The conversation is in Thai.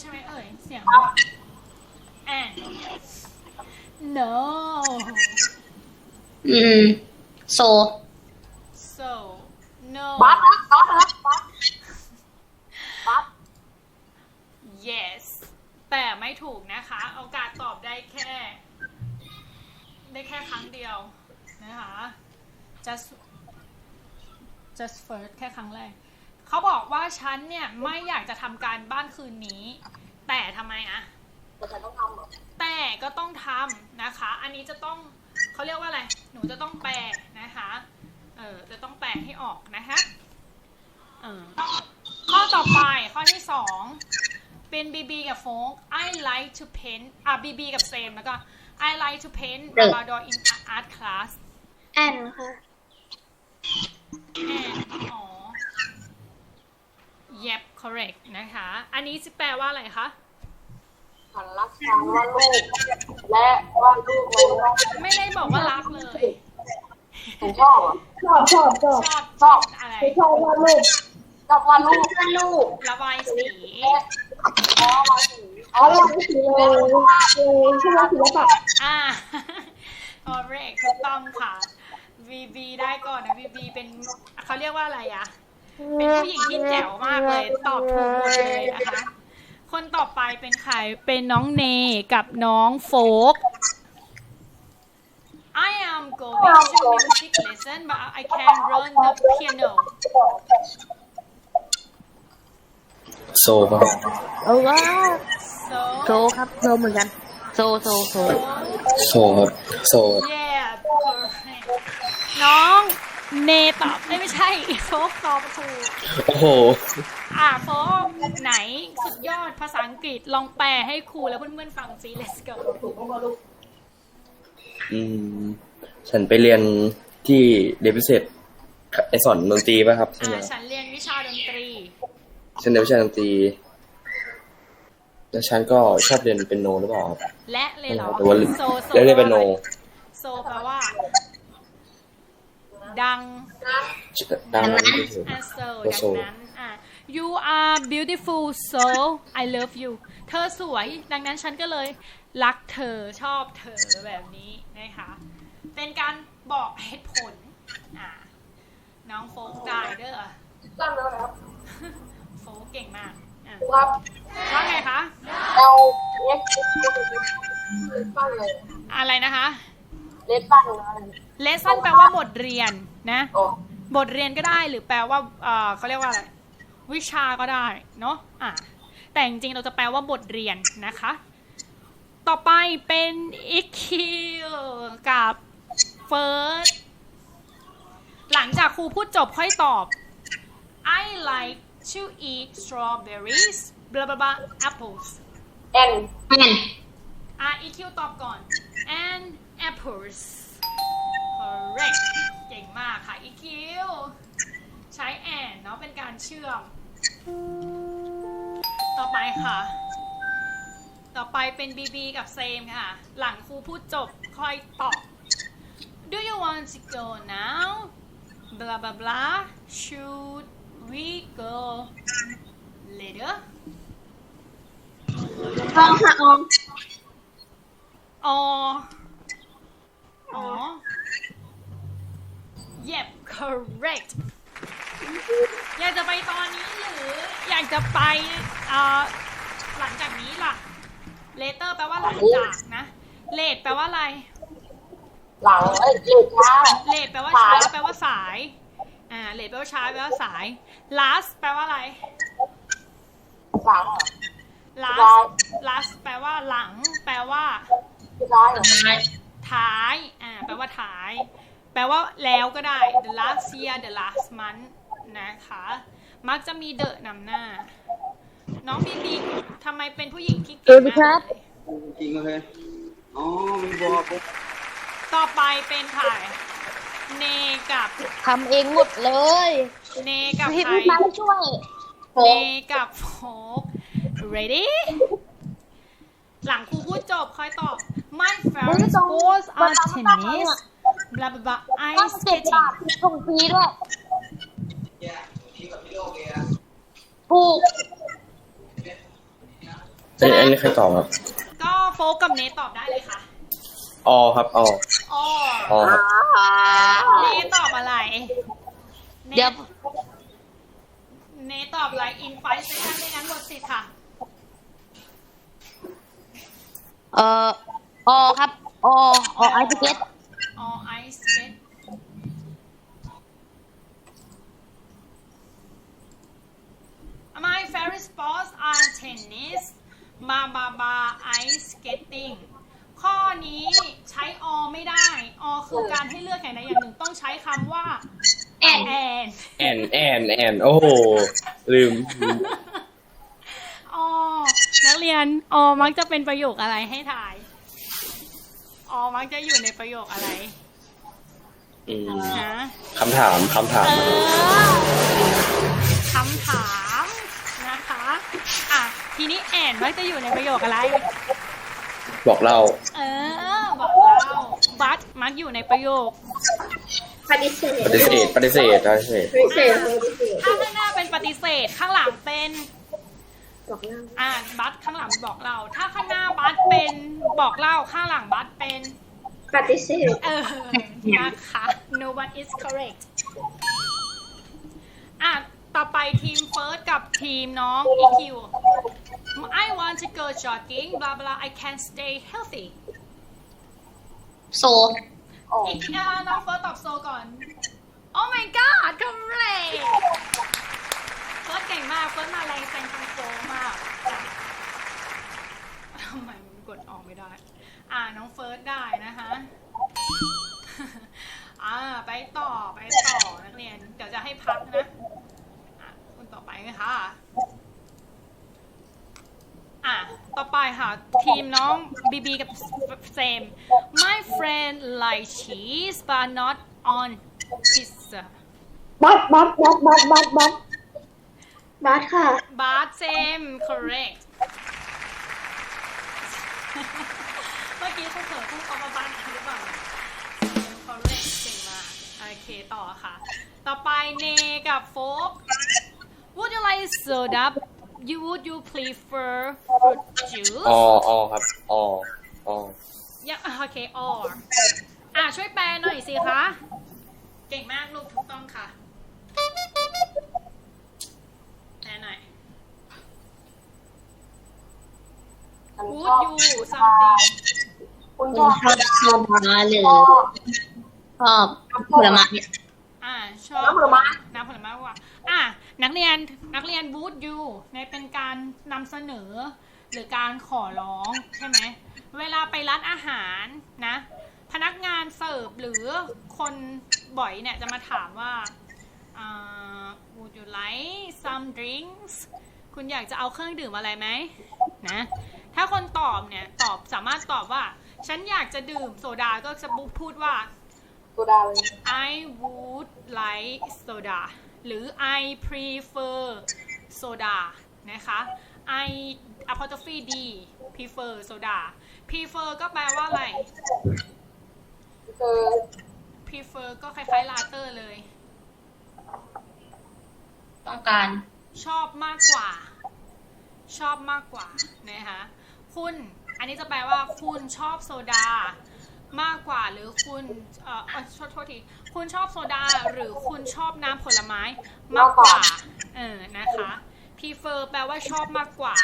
ใช่ไหมเอ่ย เสียง and no อืม โซ so no บัฟนะบัฟนะบัฟบัฟ yes แต่ไม่ถูกนะคะ โอกาสตอบได้แค่ ได้แค่ครั้งเดียวนะคะ just just first แค่ครั้งแรก เขาบอกว่าฉันเนี่ยไม่อยากจะทำการบ้านคืนนี้ แต่ทำไมอะแต่ต้องทำเหรอแต่ก็ต้องทำนะคะ อันนี้จะต้องเขาเรียกว่าอะไร หนูจะต้องแปลนะคะ เออจะต้องแปลให้ออกนะคะเออข้อต่อไปข้อที่สองเป็นบีบีกับโฟก I like to paint อะบีบีกับเซมแล้วก็ I like to paint เด็ก Labrador in art class แอนค่ะ and อ๋อ yep correct นะคะ อันนี้จะแปลว่าอะไรคะฉันรักฉันว่าลูกและว่าลูกมันว่าไม่ได้บอกว่ารักเลยฉันชอบอะชอบชอบชอบชอบชอบอะไรชอบวาดรูปชอบว่าลูกเพื่อนลูกระบายสีและอ๋อมาถึงอ๋อเราสีเลยเลยใช่ไหมศิลปะอ่า correct ถูกต้องค่ะ VB ได้ก่อนนะ VB เป็นเขาเรียกว่าอะไรอะ เป็นผู้หญิงที่แจ๋วมากเลย ตอบถูกหมดเลยนะคะ คนต่อไปเป็นใคร เป็นน้องเนกับน้องโฟก I am going to music lesson but I can learn the piano โซป่ะครับเอาว่า so โซครับโซเหมือนกัน โซโซโซโซครับโซ yeah correct น้องเนตอบ เอ้ยไม่ใช่โฟกตอบถูกโอ้โห อะโฟกไหนสุดยอดภาษาอังกฤษลองแปลให้ครูและเพื่อนๆฟังซิ let's go อืม ฉันไปเรียนที่เดวิเซตไอสอนดนตรีป่ะครับใช่ไหมอ่าฉันเรียนวิชาดนตรี ฉันเรียนวิชาดนตรี แล้วฉันก็ชอบเรียนเป็นโนหรือเปล่าครับ และเลยเหรอแต่ว่าโซโซแล้วเรียนเป็นโน โซแปลว่า ดัง ดังนั้นอะโซโอ้โซดังนั้นอะ you are beautiful so I love you เธอสวย ดังนั้นฉันก็เลยรักเธอชอบเธอแบบนี้นะคะ เป็นการบอกเหตุผล อะน้องโฟกได้เด้อตั้งแล้วนะครับโฟกเก่งมากอะครับว่าไงคะ L X เลสปั้นเลยอะไรนะคะ เลสปั้นอะไร lesson แปลว่าบทเรียนนะอ๋อ บทเรียนก็ได้หรือแปลว่าเอ่อเขาเรียกว่าอะไรวิชาก็ได้เนาะอะแต่จริงๆเราจะแปลว่าบทเรียนนะคะ ต่อไปเป็น EQ กับ First หลังจากครูพูดจบค่อยตอบ I like to eat strawberries blah blah blah apples แอนแอนอะ EQ ตอบก่อน and apples correct เก่งมากค่ะ EQ ใช้ and เนาะเป็นการเชื่อม ต่อไปค่ะ ต่อไปเป็น BB กับ Same ค่ะ หลังครูพูดจบค่อยตอบ Do you want to go now blah blah blah should we go later ฟองค่ะออมอ๋ออ๋อ yep correct อยากจะไปตอนนี้หรือ อยากจะไปเอ่อหลังจากนี้ล่ะ later แปลว่าหลังจากนะ late แปลว่าอะไร หลังเอ้ยเลสช้า late แปลว่าช้า แปลว่าสาย อ่า late แปลว่าช้า แปลว่าสาย last แปลว่าอะไร หลังเหรอ last last แปลว่าหลัง แปลว่าร้ายเหรอท้าย อ่า แปลว่าท้าย แปลว่าแล้วก็ได้ the last year the last month นะคะ มักจะมี the นำหน้า น้องบีบีทำไมเป็นผู้หญิงที่เก่งมากเลยจริงโอเคอ๋อมีบอกผมต่อไปเป็นใครเนกับทำเองหมดเลย เนกับพี่ใครพี่มาช่วยเนกับโฟก ready หลังครูพูดจบค่อยตอบ my favorite sports are tennis blah blah blah ต้อง ice เจ็ด skating บาทส่งฟรีด้วย ถูกอันนี้อันนี้ใครตอบครับ ก็โฟกกับเนทตอบได้เลยค่ะออครับอออ๋อออครับ เนทตอบอะไรนทเดี๋ยว เนทตอบอะไร in five seconds ไม่งั้นหมดสิทธิ์ค่ะ เอ่อออครับอออไอสเก็ต all ice skate My favorite sports are tennis บาบาบา ice skating ข้อนี้ใช้อไม่ได้ อคือการให้เลือกอย่างใดอย่างหนึ่งต้องใช้คำว่า and แอนแอนแอนแอนโอ้โหลืมอนักเรียนอมักจะเป็นประโยคอะไรให้ถ่ายอมักจะอยู่ในประโยคอะไรอืมนะคำถามคำถามเออคำถามนะคะอะทีนี้แอนมักจะอยู่ในประโยคอะไร บอกเล่า เออ บอกเราบัตมักอยู่ในประโยค ปฏิเสธปฏิเสธปฏิเสธปฏิเสธปฏิเสธปฏิเสธถ้าข้างหน้าเป็นปฏิเสธข้างหลังเป็นบอกเล่าอ่าบัตข้างหลังบอกเรา ถ้าข้างหน้าบัตเป็นบอกเล่าข้างหลังบัตเป็นปฏิเสธเออนะคะ no one is correct อะต่อไปทีมเฟิร์สกับทีมน้อง EQ I want to go jogging blah blah I can stay healthy โซอีกอะน้องเฟิร์สตอบโซก่อน Oh my god correct เฟิร์สเก่งมาก เฟิร์สมาแรงแซงทางโซมากจ้ะทำไมมันกดออกไม่ได้ อ่าน้องเฟิร์สได้นะคะ อ่าไปต่อไปต่อนักเรียน เดี๋ยวจะให้พักนะอะคนต่อไปนะคะ อะ ต่อไปค่ะ ทีมน้องบีบีกับเซม My friend like cheese but not on pizza บัตบัตบัตบัตบัตบัตบัตค่ะ but same correct เมื่อกี้คุณเผลอพูดคำว่าบ้านหรือเปล่า correct เก่งมากโอเคต่อค่ะ ต่อไปเนกับโฟก Would you like soda you would you prefer fruit juice ออออครับออออยังโอเค or อะช่วยแปลหน่อยสิคะ เก่งมากลูกถูกต้องค่ะ แปลหน่อยฉันช Would อบ you something คุณชคุอณบชอบโซดาหรือชอบผลไม้อ่าชอบน้ำผลไม้น้ำผลไม้ว่าอะ นักเรียนนักเรียน would you ในเป็นการนำเสนอ หรือการขอร้องใช่ไหมเวลาไปร้านอาหารนะ พนักงานเสิร์ฟหรือคนบ่อยเนี่ยจะมาถามว่าอ่า would you like some drinks คุณอยากจะเอาเครื่องดื่มอะไรไหมนะถ้าคนตอบเนี่ยตอบสามารถตอบว่า ฉันอยากจะดื่มโซดาก็จะพูดว่าตัวดาเลย I would like soda หรือ I prefer soda นะคะ I apostrophe D prefer soda prefer ก็แปลว่าอะไรคือ prefer ก็คล้ายๆ later เลย ต้องการ ชอบมากกว่า ชอบมากกว่านะคะคุณ อันนี้จะแปลว่าคุณชอบโซดา มากกว่าหรือคุณเอ่อเอ่อโทษโทษทีคุณชอบโซดาหรือคุณชอบน้ำผลไม้มากกว่าเออนะคะ prefer แปลว่าชอบมากกว่า